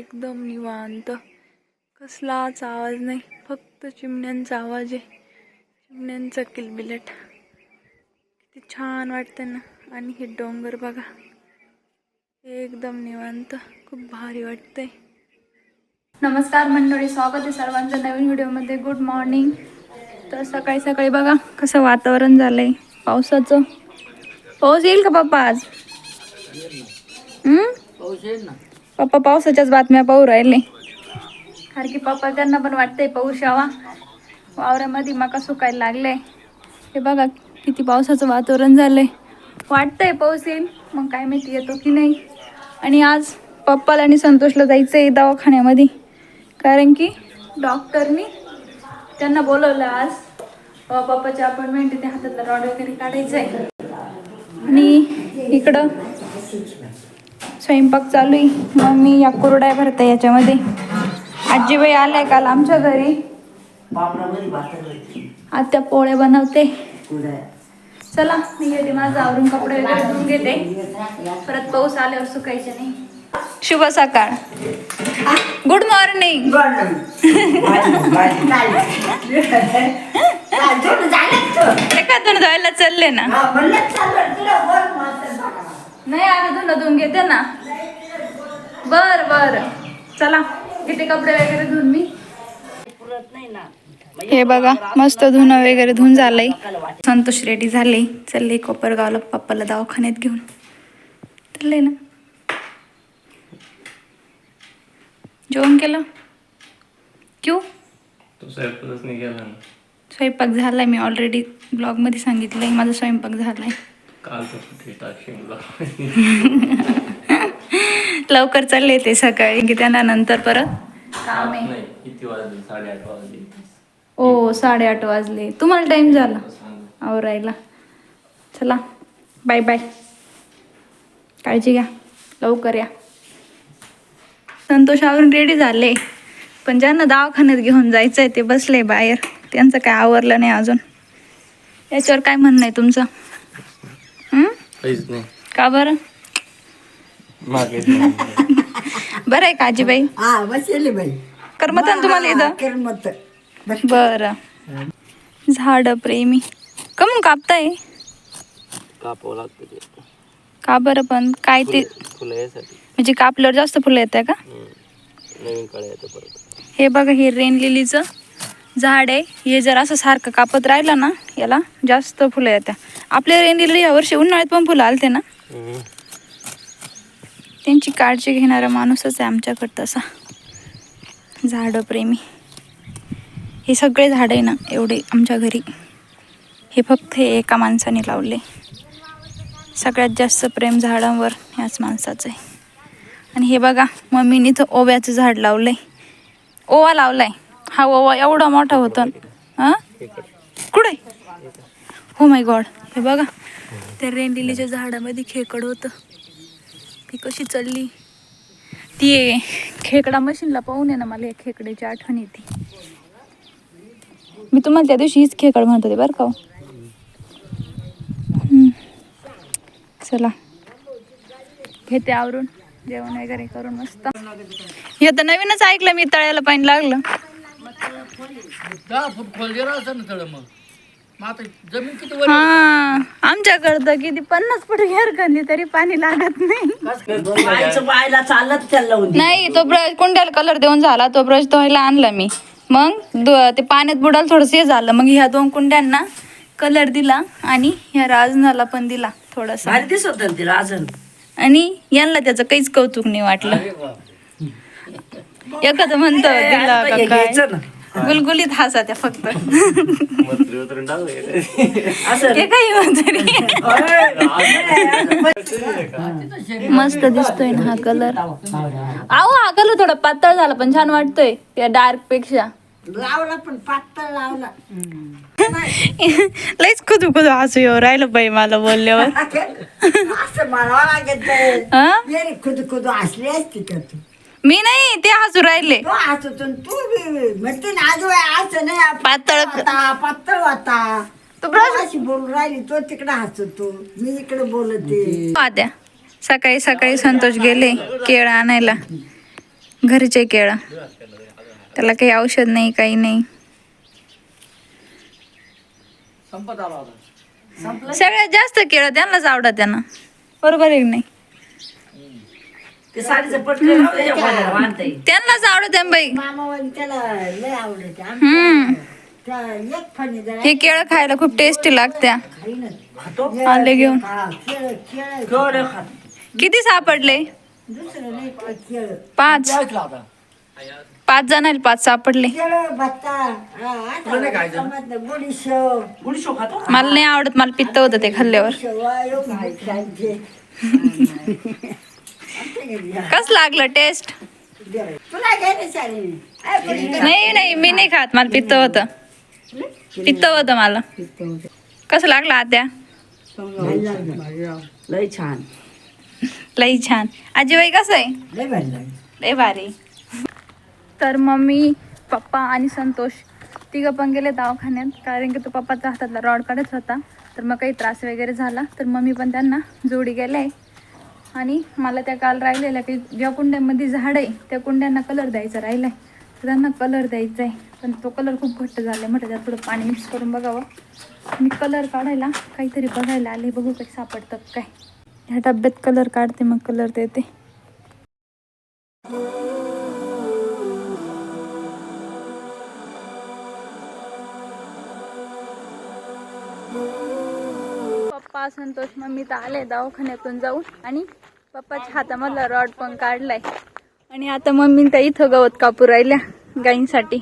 एकदम निवांत. कसलाच आवाज नाही फक्त चिमण्यांचा आवाज आहे. चिमण्यांचा किलबिलट. किती छान वाटतं ना. आणि हे डोंगर बघा. एकदम निवांत. खूप भारी वाटतंय. नमस्कार मंडळी स्वागत आहे सर्वांचं नवीन व्हिडिओमध्ये. गुड मॉर्निंग तर सकाळी सकाळी बघा कसं वातावरण झालंय. पावसाचं. पाऊस येईल का पप्पा आज? हम्म? पप्पा पावसाच्याच बातम्या पाहू राहिले. कारण की पप्पा त्यांना पण वाटतंय पाऊस यावा. वावरामध्ये मका सुकायला लागले हे बघा किती पावसाचं वातावरण झालंय. वाटतंय पाऊस येईल मग काय माहिती येतो की नाही. आणि आज पप्पाला आणि संतोषला जायचं आहे दवाखान्यामध्ये. कारण की डॉक्टरनी त्यांना बोलवलं आज अं, पप्पाची अपॉइंटमेंट आहे ते हातातला रॉड वगैरे काढायचं आहे आणि इकडं स्वयंपाक चालू आहे. मम्मी या कुरड्या भरते याच्यामध्ये. आजीबाई आलाय काल आमच्या घरी. आत्या पोळ्या बनवते. चला मी घेते माझं आवरून कपडे वगैरे धुवून घेते. परत पाऊस आल्यावर सुकायचे नाही. शुभ सकाळ. गुड मॉर्निंग एका दोन धुवायला चालले ना. नाही आता धुणं धुवून घेते ना. बर बर. चला किती कपडे वगैरे धुवून मी. हे बघा मस्त धुणं वगैरे धुवून झालंय. संतोष रेडी झाले. चालले कोपरगावला पप्पाला दवाखान्यात घेऊन. चालले ना. जेवण केलं? क्यू? स्वयंपाक झालाय मी ऑलरेडी ब्लॉगमध्ये सांगितलंय माझा स्वयंपाक झालाय. लवकर चालले ते सकाळी की त्यांना नंतर परत? काम आहे किती वाजले? साडेआठ वाजले. ओ साडेआठ वाजले. तुम्हाला टाइम झाला? आवरायला. चला बाय बाय काळजी घ्या. लवकर या. संतोष आवरून रेडी झाले. पण ज्यांना दवाखान्यात घेऊन जायचं आहे ते बसले बाहेर. त्यांचं काय आवरलं नाही अजून. याच्यावर काय म्हणणं आहे तुमचं? काहीच नाही. का बरं? मागे बरं आहे का आजीबाई? हा बसले बाई. करमत ना तुम्हाला इथं? करमत. बस. बरं. झाड प्रेमी. कापताय? कापावं लागतं ते. का बरं पण? काय ते फुलं यासाठी. म्हणजे कापल्यावर जास्त फुलं येत आहे का? हम्म. नवीन कळ्या येतं परत. हे बघा हे रेन लिलीचं. झाड आहे हे जर असं सारखं कापत राहिलं ना याला जास्त फुलं येतात आपल्या रेन लिली यावर्षी उन्हाळ्यात पण फुलं आलते ना. त्यांची काळजी घेणारा माणूसच आहे आमच्याकडं तसा. झाडं प्रेमी. हे सगळे झाड आहे ना एवढे आमच्या घरी. हे फक्त हे एका माणसाने लावले. सगळ्यात जास्त प्रेम झाडांवर ह्याच माणसाचं आहे. आणि हे बघा मम्मीने इथं ओव्याचं झाड लावलंय. ओवा लावलाय. हा ओवा एवढा मोठा होता. हां? कुठे? हो माय गॉड हे बघा. त्या रेंडिलीच्या झाडामध्ये खेकड होतं. ती कशी चालली ती खेकडा मशीनला पाहून आहे ना मला या खेकड्याची आठवण येते. मी तुम्हाला त्या दिवशी हीच खेकड म्हणत होते बरं का हो. चला. घेते आवरून. जेवण वगैरे करून मस्त. हे तर नवीनच ऐकलं मी तळ्याला पाणी लागलं. दहा फूट खोल गेला असं ना तळ मग. मग आता जमीन किती वर हा आमच्याकडं तर किती पन्नास फूट घेर खाल्ली तरी पाणी लागत नाही. बायचं बायला चालत त्याला लावून नाही तो ब्रश कुंड्याला कलर देऊन झाला तो ब्रश धुवायला आणला मी. मग दु- ते पाण्यात बुडाल थोडंसं हे झालं. मग ह्या दोन कुंड्यांना कलर दिला आणि ह्या राजनाला पण दिला थोडासा. भारी दिसत होतं तिला अजून आणि यांना त्याचं काहीच कौतुक नाही वाटलं. एखादं म्हणतं दिला का काय? घ्यायचं ना. गुलगुलीत हसा त्या फक्त ते काही मस्त दिसतोय ना हा कलर अहो हा कलर थोडा पातळ झाला पण छान वाटतोय. त्या डार्कपेक्षा. लावला पण पातळ लावला. लईच खुदू खुदू हसू येऊ राहिलं बाई मला बोलल्यावर. असं म्हणावं लागत हा? येणे खुद खुद असली असती का तू? मी नाही ते हसू राहिले. तू हसतून तू बी म्हणते ना आज बाई असं नाही पातळ होता पातळ होता. तू ब्रश अशी बोलून राहिली तो तिकडे हसतो मी इकडे बोलते. द्या. सकाळी सकाळी संतोष गेले केळ आणायला. घरचे केळं. त्याला काही औषध नाही काही नाही. संपत आला होता. सगळ्यात जास्त केळं त्यांनाच आवडत त्यांना. बरोबर आहे की नाही? ते साडीचं पटकन बांधता येईल त्यांनाच आवडत आहे बाई. मामा त्याला लय आवडते. हम्म. त्या एक फणी जरा हे केळं खायला खूप टेस्टी लागत्या. आले घेऊन. हा केळ केळ किती सापडले? दुसरं नाही पण केळ. पाच. पाच जणांना पाच सापडले. केळ भत्ता हा, आता समजलं गुडीशो गुडशो खातो? मला नाही आवडत मला पित्त होतं ते खाल्ल्यावर. खायचे कस लागलं टेस्ट? नाही नाही मी नाही खात. मला पित्त होतं. पित्त होतं मला. कसं लागलं आत्या? लय छान. लई छान. आजीबाई कसं आहे. लय भारी. तर मम्मी पप्पा आणि संतोष तिघं पण गेले दवाखान्यात. कारण की तो पप्पाचा हातातला रॉड काढत होता. तर मग काही त्रास वगैरे झाला. तर मम्मी पण त्यांना जोडी गेले. आणि मला त्या काल राहिलेल्या की ज्या कुंड्यांमध्ये झाड आहे त्या कुंड्यांना कलर द्यायचा राहिला आहे तर त्यांना कलर द्यायचा आहे. पण तो कलर खूप घट्ट झाला आहे म्हटलं त्यात थोडं पाणी मिक्स करून बघावं. मी कलर काढायला काहीतरी बघायला आले. बघू काही सापडतं काय. ह्या डब्यात कलर काढते मग कलर देते. पप्पा संतोष मम्मी तर आले दवाखान्यातून जाऊन. आणि पप्पाच्या हातामधला रॉड पण काढलाय. आणि आता मम्मी त्या इथं गवत कापू राहिल्या गाईंसाठी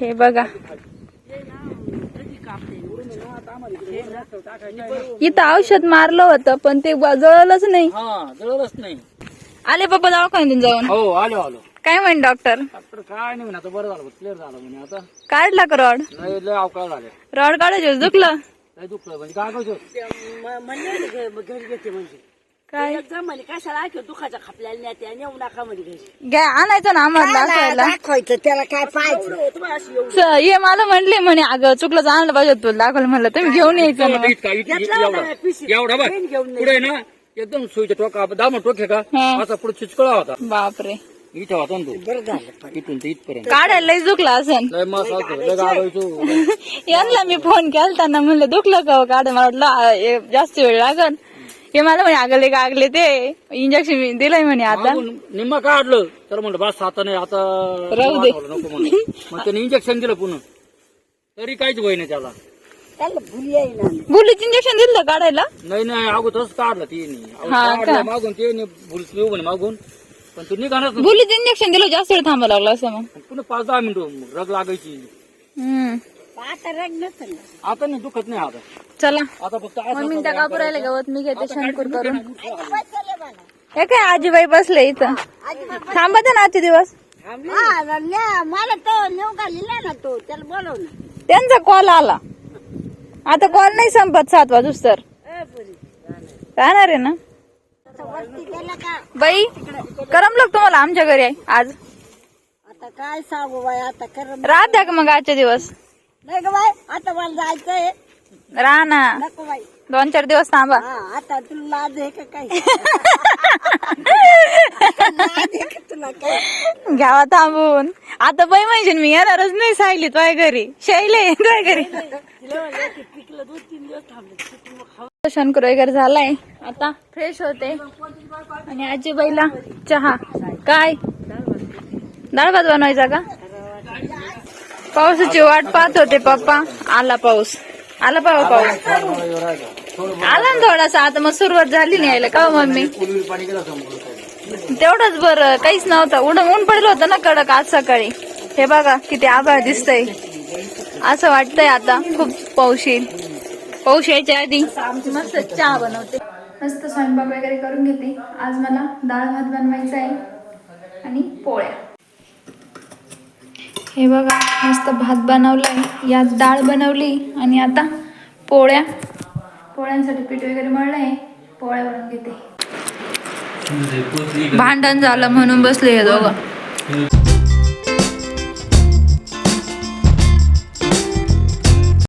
हे बघा. इथं औषध मारलं होतं पण ते जळलंच नाही. हा जळलंच नाही. आले पप्पा दवाखान्यातून जाऊन. हो आलो आलो. काय म्हण डॉक्टर डॉक्टर काय नाही म्हणे आता बरं झालं क्लिअर झालं म्हणे आता. काढला का रॉड? झाले. रॉड काढायचं दुखलं? दुखलं म्हणजे काय म्हणजे. काय? म्हणे कशाला ऐकलं दुखाच्या खापल्याला नेत्या नेऊ नका म्हणे घरी. घ्या आणायचं ना आम्हाला दाखवायचं त्याला काय पाहायचं? स- हे मला म्हणले म्हणे अगं चुकलं आणलं पाहिजे तुला दाखवलं म्हणलं तुम्ही घेऊन यायचं ना इतका इतका एवढा. एवढा बघ. पुढे ना एकदम सुईचा टोका दाम टोके का? हा. असा पुढे चिचकळा होता. बापरे. इथं होता ना तो. बरं झालं इथून ते इथपर्यंत. काढायला लय दुखलं असेल. लय लय यांना मी फोन केला त्यांना म्हणलं दुखलं का हो काढ मला वाटलं आ, हे जास्त वेळ लागल हे मला म्हणे अगले गागले ते. इंजेक्शन दिलंय म्हणे आता. मागून निम्मा काढलं. तर म्हणलं बस आता नाही आता राहू दे. नको म्हणलं मग त्याने इंजेक्शन दिलं पुन्हा. तरी काहीच वय नाही त्याला. त्याला भुली आहे ना. बुलीच इंजेक्शन दिलं काढायला? नाही नाही अगोदरच काढलं ते हा का? मागून ते म्हणे मागून. पण तू नाही बुलीच इंजेक्शन दिलं जास्त वेळ थांबावं लागलं असं मग. पुन्हा पाच दहा मिनिटं रग लागायची. हम्म. आता रग नसेल. आता नाही दुखत नाही आता. चला. आता फक्त मम्मी त्या कापूर राहिले गवत मी घेते शंकर करून. हे काय आजीबाई बसले इथं? थांबत ना आजचे दिवस. हा मला तो नेऊ का लिहिला ना तो त्याला बोलव ना. त्यांचा कॉल आला. आता कॉल नाही संपत सात वाजूस तर. ए, पुरी. राहणार आहे ना? बाई करमलं तुम्हाला आमच्या घरी? आहे आज? आता काय सांगू बाय आता कर राहत द्या का मग आजचे दिवस? नाही ग बाय आता मला जायचंय. राहा ना. नको बाई. दोन चार दिवस थांबा. हा आता तुला लाज आहे का काय लाज आहे का तुला काय घ्यावा थांबून. आता बाई म्हणजे मी येणारच नाही सायली तुझ्या घरी. शैले तुझ्या घरी. तिला म्हणलं की पिकलं दोन तीन दिवस थांबले तिथून मग खाऊ शंकर वगैरे झालाय. आता फ्रेश होते. आणि आजीबाईला चहा. काय? डाळ भात बनवायचा का? पावसाची वाट पाहत होते पप्पा. आला पाऊस. आला पाव पाऊस. आला ना थोडासा. आता मग सुरुवात झाली नाही यायला. का हो मम्मी? तेवढंच बरं. काहीच नव्हतं. ऊन ऊन पडलं होतं ना कडक आज सकाळी. हे बघा किती आभाळ दिसतंय. असं वाटतंय आता. खूप पाऊस येईल. पाऊस यायच्या आधी. मस्त चहा बनवते. मस्त स्वयंपाक वगैरे करून घेते. आज मला डाळ भात बनवायचा आहे आणि पोळ्या. हे बघा मस्त भात बनवलाय. यात डाळ बनवली आणि आता पोळ्या. पोळ्यांसाठी पीठ वगैरे मळलं आहे पोळ्या बनवून घेते. भांडण झालं म्हणून बसले हे दोघं.